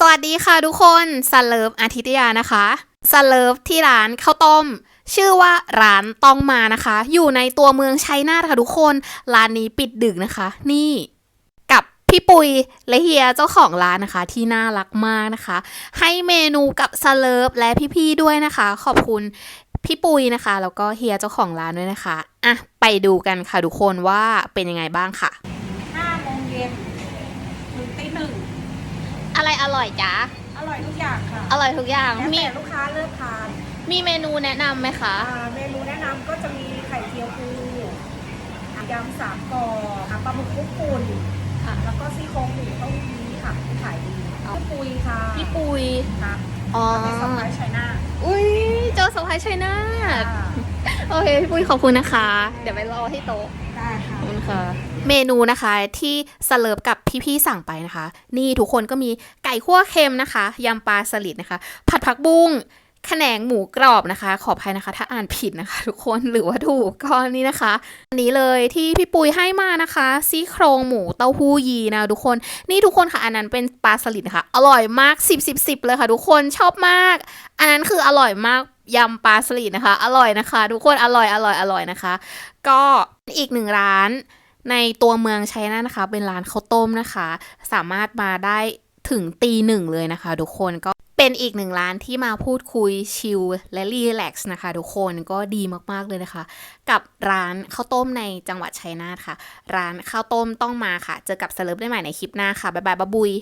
สวัสดีค่ะทุกคนซันเลิฟอาทิตยานะคะซันเลิฟที่ร้านข้าวต้ม ชื่อว่าร้านต้องมานะคะ อยู่ในตัวเมืองชัยนาทค่ะทุกคน ร้านนี้ปิดดึกนะคะ นี่กับพี่ปุยและเฮียเจ้าของร้านนะคะ ที่น่ารักมากนะคะ ให้เมนูกับซันเลิฟและพี่ๆด้วยนะคะ ขอบคุณพี่ปุยนะคะ แล้วก็เฮียเจ้าของร้านด้วยนะคะอะไปดูกันค่ะทุกคนว่าเป็นยังไงบ้างค่ะห้าโมงเย็นถึงตีหนึ่ง รอร่อยจ๊ะอร่อยทุกอย่างค่ะอร่อยทุกอย่างแล้วมีแต่ลูกค้าเลือกทานมีเมนูแนะนำไหมคะอ่าเมนูแนะนำก็จะมีไข่เจียวปูยำสามกออะปลาหมึกคลุกปุ่นค่ะแล้วก็ซี่โครงหมูเต้าหู้ยี้ค่ะที่ขายดีพี่ปุยค่ะพี่ปุยค่ะอ๋อในสมัยชัยนาทอุ้ยเจอสะพายชัยนาทค่ะ โอเคพี่ปุ้ยขอบคุณนะคะ เดี๋ยวไปรอที่โต๊ะ ได้ค่ะอบคุณค่ะ เมนูนะคะที่สเลิฟกับพี่ๆสั่งไปนะคะ นี่ทุกคนก็มีไก่คั่วเค็มนะคะยำปลาสลิดนะคะ ผัดผักบุ้ง แขนงหมูกรอบนะคะ ขออภัยนะคะ ถ้าอ่านผิดนะคะ ทุกคนหรือว่าถูกก็นี่นะคะ อันนี้เลยที่พี่ปุยให้มานะคะซี่โครงหมูเต้าหู้ยีนะทุกคนนี่ทุกคนค่ะอันนั้นเป็นปลาสลิดนะคะอร่อยมาก 10 10 10เลยค่ะ ทุกคนชอบมาก อันนั้นคืออร่อยมากยำปลาสลิดนะคะ อร่อยนะคะ ทุกคนอร่อยอร่อยอร่อยนะคะ ก็อีกหนึ่งร้านในตัวเมืองชัยนาทนะคะ เป็นร้านข้าวต้มนะคะ สามารถมาได้ ถึงตีหนึ่งเลยนะคะทุกคนก็เป็นอีกหนึ่งร้านที่มาพูดคุยชิลและรีแลกซ์นะคะทุกคนก็ดีมากๆเลยนะคะ กับร้านข้าวต้มในจังหวัดชัยนาทค่ะ ร้านข้าวต้มต้องมาค่ะ เจอกับเซเลบได้ใหม่ในคลิปหน้าค่ะ บ๊ายบายบ๊าบุย